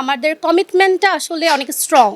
আমাদের কমিটমেন্টটা আসলে অনেক স্ট্রং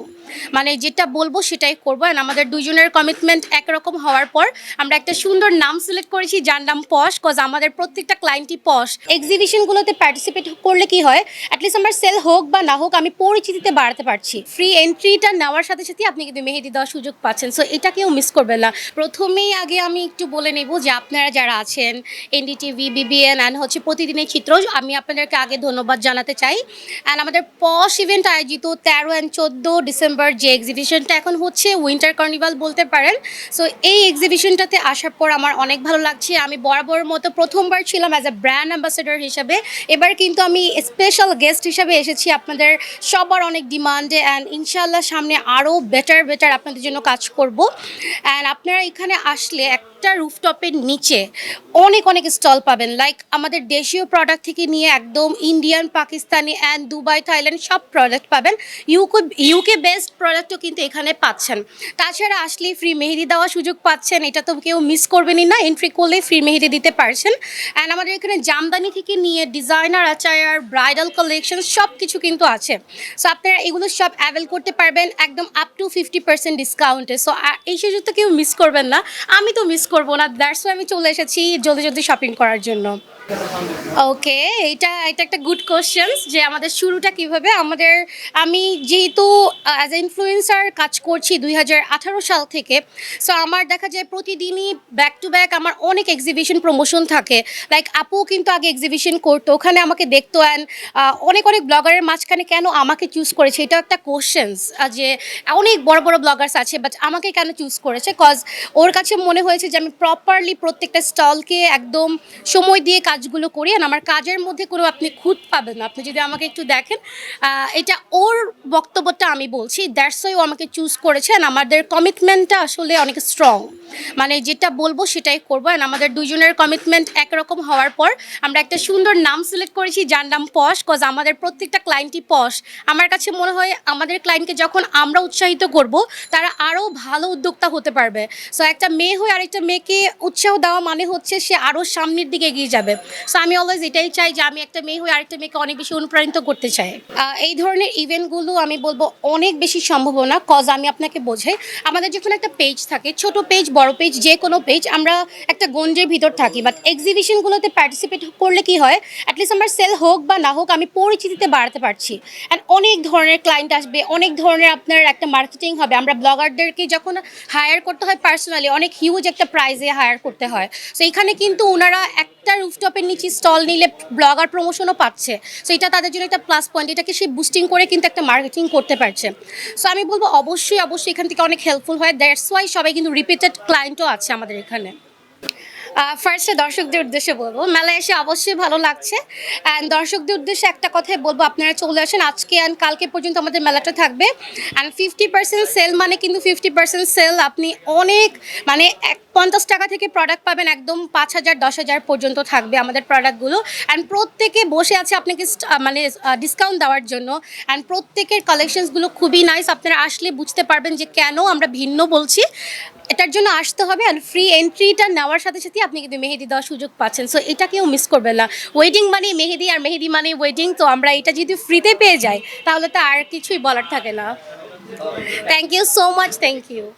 মানে যেটা বলব সেটাই করব। অ্যান্ড আমাদের দুজনের কমিটমেন্ট একরকম হওয়ার পর আমরা একটা সুন্দর নাম সিলেক্ট করেছি, যার নাম পশ কজ আমাদের প্রত্যেকটা ক্লায়েন্টই পশ। এক্সিবিশনগুলোতে পার্টিসিপেট করলে কি হয় অ্যাটলিস্ট আমার সেল হোক বা না হোক, আমি পরিচিতিতে বাড়াতে পারছি। ফ্রি এন্ট্রিটা নেওয়ার সাথে সাথে আপনি কিন্তু মেহেদি দেওয়ার সুযোগ পাচ্ছেন। সো এটা কেউ মিস করবেন না। প্রথমেই আগে আমি একটু বলে নেব যে আপনারা যারা আছেন এনডিটিভি বিবিএন অ্যান্ড হচ্ছে প্রতিদিনের চিত্র, আমি আপনাদেরকে আগে ধন্যবাদ জানাতে চাই। অ্যান্ড আমাদের পশ ইভেন্ট আয়োজিত তেরো অ্যান্ড চোদ্দ ডিসেম্বর যে এক্সিবিশনটা এখন হচ্ছে উইন্টার কার্নিভাল বলতে পারেন। সো এই এক্সিবিশনটাতে আসার পর আমার অনেক ভালো লাগছে। আমি বরাবর মতো প্রথমবার ছিলাম অ্যাজ এ ব্র্যান্ড অ্যাম্বাসেডর হিসাবে। এবার কিন্তু আমি স্পেশাল গেস্ট হিসাবে এসেছি। আপনাদের সবার অনেক ডিমান্ডে অ্যান্ড ইনশাল্লাহ সামনে আরও বেটার বেটার আপনাদের জন্য কাজ করব। অ্যান্ড আপনারা এখানে আসলে একটা রুফটপের নিচে অনেক অনেক স্টল পাবেন। লাইক আমাদের দেশীয় প্রোডাক্ট থেকে নিয়ে একদম Indian Pakistani and Dubai Thailand সব প্রোডাক্ট পাবেন। ইউকে ইউকে বেস্ট প্রোডাক্টও কিন্তু এখানে পাচ্ছেন। তাছাড়া আসলে ফ্রি মেহেদি দেওয়ার সুযোগ পাচ্ছেন, এটা তো কেউ মিস করবেনই না এন্ট্রি করলে ফ্রি মেহেদি দিতে পারছেন। অ্যান্ড আমাদের এখানে জামদানি থেকে নিয়ে ডিজাইনার আচার ব্রাইডাল কালেকশন সব কিছু কিন্তু আছে। সো আপনারা এগুলো সব অ্যাভেল করতে পারবেন, একদম আপ টু ফিফটি পার্সেন্ট ডিসকাউন্টে সো এই সুযোগটা কেউ মিস করবেন না, আমি তো মিস করব না। দ্যাটস আমি চলে এসেছি জলদি জলদি শপিং করার জন্য। ওকে এটা এটা একটা গুড কোশ্চেন্স যে আমাদের শুরুটা কীভাবে? আমাদের, আমি যেহেতু অ্যাজ এ ইনফ্লুয়েন্সার কাজ করছি দুই হাজার আঠারো সাল থেকে সো আমার দেখা যায় প্রতিদিনই ব্যাক টু ব্যাক আমার অনেক এক্সিবিশন প্রমোশন থাকে। লাইক আপু কিন্তু আগে এক্সিবিশন করতো, ওখানে আমাকে দেখতো অ্যান্ড অনেক অনেক ব্লগারের মাঝখানে কেন আমাকে চুজ করেছে? এটা একটা কোশ্চেন্স যে অনেক বড় বড় ব্লগার্স আছে বাট আমাকে কেন চুজ করেছে? কজ ওর কাছে মনে হয়েছে যে আমি প্রপারলি প্রত্যেকটা স্টলকে একদম সময় দিয়ে কাজগুলো করি আর আমার কাজের মধ্যে কোনো আপনি খুঁত পাবেন না। আপনি যদি আমাকে একটু দেখেন এটা ওর বক্তব্যটা আমি বলছি দ্যাটস ও আমাকে চুজ করেছেন আমাদের কমিটমেন্টটা আসলে অনেক স্ট্রং মানে যেটা বলব সেটাই করব অ্যান্ড আমাদের দুজনের কমিটমেন্ট একরকম হওয়ার পর আমরা একটা সুন্দর নাম সিলেক্ট করেছি, যার নাম পশ কজ আমাদের প্রত্যেকটা ক্লায়েন্টই পশ আমার কাছে মনে হয় আমাদের ক্লায়েন্টকে যখন আমরা উৎসাহিত করব, তারা আরও ভালো উদ্যোক্তা হতে পারবে। সো একটা মেয়ে হয়ে আরেকটা মেয়েকে উৎসাহ দেওয়া মানে হচ্ছে সে আরও সামনের দিকে এগিয়ে যাবে। সো আমি অলওয়েজ এটাই চাই যে আমি একটা মেয়ে হয়ে আরেকটা মেয়েকে অনেক বেশি অনুপ্রাণিত করতে চাই। এই ধরনের ইভেন্টগুলো আমি বলব অনেক বেশি সম্ভাবনা কজ আমি আপনাকে বোঝাই। আমাদের যখন একটা পেজ থাকে, ছোট পেজ বড় পেজ যে কোনো পেজ আমরা একটা গঞ্জের ভিতর থাকি। বাট এক্সিবিশনগুলোতে পার্টিসিপেট করলে কি হয় অ্যাটলিস্ট আমার সেল হোক বা না হোক, আমি পরিচিতিতে বাড়াতে পারছি। অ্যান্ড অনেক ধরনের ক্লায়েন্ট আসবে, অনেক ধরনের আপনার একটা মার্কেটিং হবে। আমরা ব্লগারদেরকে যখন হায়ার করতে হয় পার্সোনালি অনেক হিউজ একটা প্রাইজে হায়ার করতে হয়। সো এখানে কিন্তু ওনারা একটা রুফটপের নিচে স্টল নিলে ব্লগার প্রমোশনও পাচ্ছে। সো এটা তাদের জন্য একটা প্লাস পয়েন্ট এটাকে সে বুস্টিং করে কিন্তু একটা মার্কেটিং করতে পারছে। সো আমি বলব অবশ্যই অবশ্যই এখান থেকে অনেক হেল্পফুল হয়। দ্যাটস ওয়াই সবাই কিন্তু রিপিটেড ক্লায়েন্টও আছে আমাদের এখানে। ফার্স্টে দর্শকদের উদ্দেশ্যে বলব মেলায় এসে অবশ্যই ভালো লাগছে। অ্যান্ড দর্শকদের উদ্দেশ্যে একটা কথাই বলব, আপনারা চলে আসেন। আজকে অ্যান্ড কালকে পর্যন্ত আমাদের মেলাটা থাকবে। অ্যান্ড ফিফটি পার্সেন্ট সেল মানে কিন্তু ফিফটি পার্সেন্ট সেল আপনি অনেক মানে এক পঞ্চাশ টাকা থেকে প্রোডাক্ট পাবেন, একদম পাঁচ হাজার, দশ হাজার পর্যন্ত থাকবে আমাদের প্রোডাক্টগুলো অ্যান্ড প্রত্যেকে বসে আছে আপনাকে মানে ডিসকাউন্ট দেওয়ার জন্য। অ্যান্ড প্রত্যেকের কালেকশনসগুলো খুবই নাইস আপনারা আসলে বুঝতে পারবেন যে কেন আমরা ভিন্ন বলছি। এটার জন্য আসতে হবে আর ফ্রি এন্ট্রিটা নেওয়ার সাথে সাথে আপনি কিন্তু মেহেদি দেওয়ার সুযোগ পাচ্ছেন। সো এটা কেউ মিস করবেন না। ওয়েডিং মানে মেহেদি আর মেহেদি মানে ওয়েডিং তো আমরা এটা যদি ফ্রিতে পেয়ে যাই, তাহলে তো আর কিছুই বলার থাকে না। Thank you so much thank you